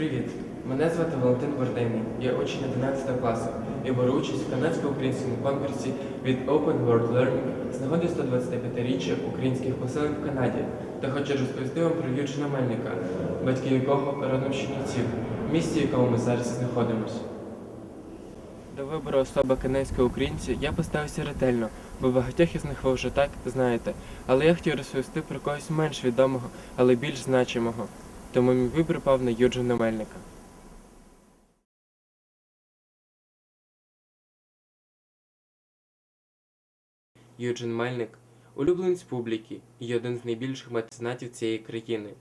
Привіт! Мене звати Валентин Бортейний. Я учень 11 класу і беру участь в канадсько-українському конкурсі від Open World Learning з нагоди 125-річчя українських поселень в Канаді та хочу розповісти вам про Юджина Мельника, батьки якого родом з Чернівців, в місті, якому ми зараз знаходимося. До вибору особи канадського українця я поставився ретельно, бо багатьох із них ви вже так знаєте, але я хотів розповісти про когось менш відомого, але більш значимого. Тому мій вибір пав на Юджина Мельника. Юджин Мельник улюбленець публіки і один з найбільших меценатів цієї країни.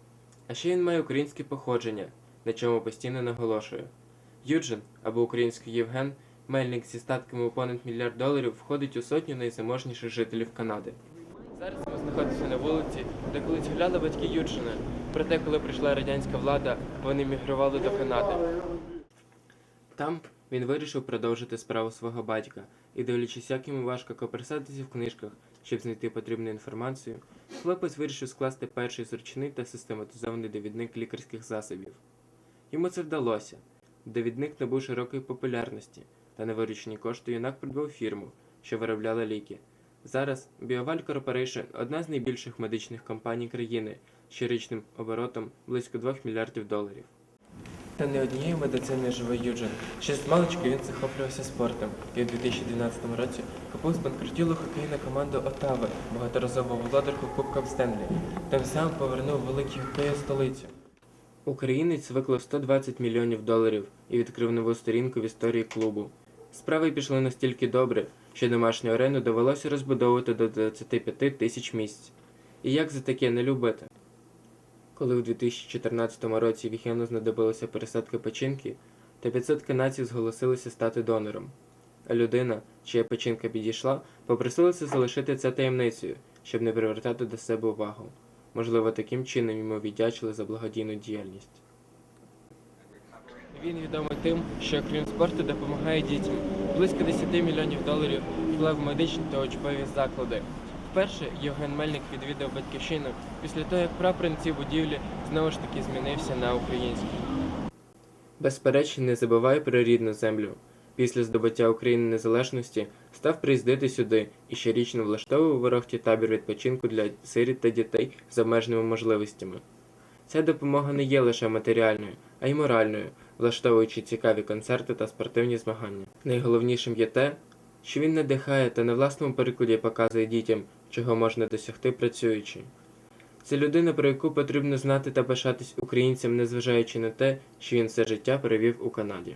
А ще він має українське походження, на чому постійно наголошує. Юджин, або український Євген, Мельник зі статками у понад мільярд доларів входить у сотню найзаможніших жителів Канади. Знаходимося на вулиці, де колись гуляли батьки Юджина. Проте, коли прийшла радянська влада, вони мігрували до Канади. Там він вирішив продовжити справу свого батька і, дивлячись, як йому важко коперсатися в книжках, щоб знайти потрібну інформацію, хлопець вирішив скласти перший зручний та систематизований довідник лікарських засобів. Йому це вдалося. Довідник набув широкої популярності, та на виручені кошти юнак придбав фірму, що виробляла ліки. Зараз BioVal Corporation – одна з найбільших медичних компаній країни з щорічним оборотом близько 2 мільярдів доларів. Та не однією медициною живе Юджин. Ще з маличку він захоплювався спортом і у 2012 році купив збанкрутілу хокейну команду Отави, багаторазову володарку Кубка Стенлі. Тим самим повернув великий хокей у столицю. Українець виклав 120 мільйонів доларів і відкрив нову сторінку в історії клубу. Справи пішли настільки добре, що домашню арену довелося розбудовувати до 25 тисяч місць. І як за таке не любити? Коли у 2014 році Віхену знадобилася пересадка печінки, то 500 канадців зголосилися стати донором. А людина, чия печінка підійшла, попросилася залишити це таємницею, щоб не привертати до себе увагу. Можливо, таким чином йому віддячили за благодійну діяльність. Він відомий тим, що крім спорту допомагає дітям. Близько 10 мільйонів доларів вклав в медичні та учбові заклади. Вперше Євген Мельник відвідав батьківщину після того, як прапор цій будівлі знову ж таки змінився на український. Безперечно, не забувай про рідну землю. Після здобуття України незалежності став приїздити сюди і щорічно влаштовував у Ворохті табір відпочинку для сиріт та дітей з обмеженими можливостями. Ця допомога не є лише матеріальною, а й моральною, влаштовуючи цікаві концерти та спортивні змагання. Найголовнішим є те, що він надихає та на власному прикладі показує дітям, чого можна досягти працюючи. Це людина, про яку потрібно знати та пишатись українцям, незважаючи на те, що він все життя перевів у Канаді.